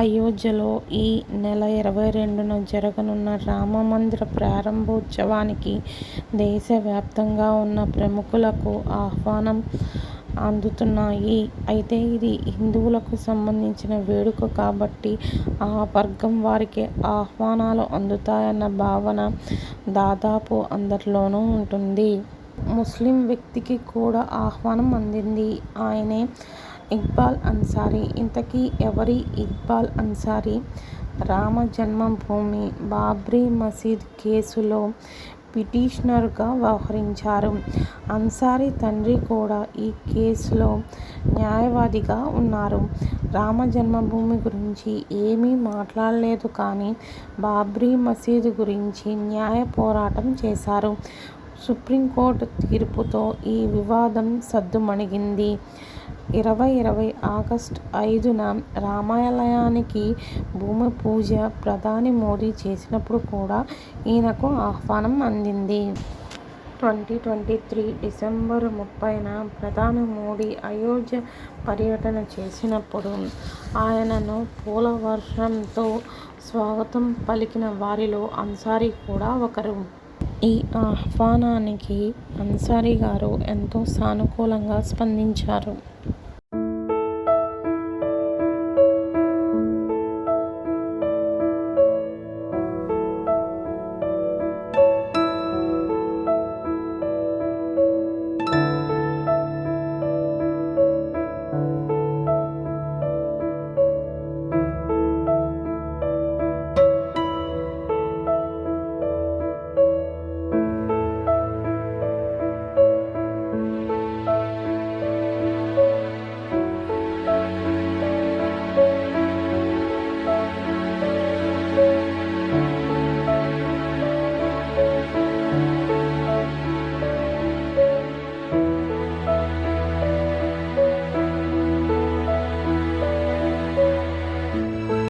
అయోధ్యలో ఈ నెల ఇరవై రెండున జరగనున్న రామమందిర ప్రారంభోత్సవానికి దేశవ్యాప్తంగా ఉన్న ప్రముఖులకు ఆహ్వానం అందుతున్నాయి. అయితే ఇది హిందువులకు సంబంధించిన వేడుక కాబట్టి ఆ వర్గం వారికి ఆహ్వానాలు అందుతాయన్న భావన దాదాపు అందరిలోనూ ఉంటుంది. ముస్లిం వ్యక్తికి కూడా ఆహ్వానం అందింది. ఆయనే ఇక్బాల్ అన్సారీ. ఇంతకీ ఎవరీ ఇక్బాల్ అన్సారీ? రామ జన్మభూమి బాబ్రీ మసీద్ కేసులో పిటిషనర్గా వ్యవహరించారు. అన్సారీ తండ్రి కూడా ఈ కేసులో న్యాయవాదిగా ఉన్నారు. రామ జన్మభూమి గురించి ఏమీ మాట్లాడలేదు కానీ, బాబ్రీ మసీదు గురించి న్యాయ పోరాటం చేశారు. సుప్రీంకోర్టు తీర్పుతో ఈ వివాదం సద్దుమణిగింది. ఇరవై ఇరవై ఆగస్టు ఐదున రామాలయానికి భూమిపూజ ప్రధాని మోదీ చేసినప్పుడు కూడా ఈయనకు ఆహ్వానం అందింది. ట్వంటీ ట్వంటీ త్రీ డిసెంబరు ముప్పైన ప్రధాని మోడీ అయోధ్య పర్యటన చేసినప్పుడు ఆయనను పూల వర్షంతో స్వాగతం పలికిన వారిలో అన్సారీ కూడా ఒకరు. ఈ ఆహ్వానానికి అన్సారీగారు ఎంతో సానుకూలంగా స్పందించారు.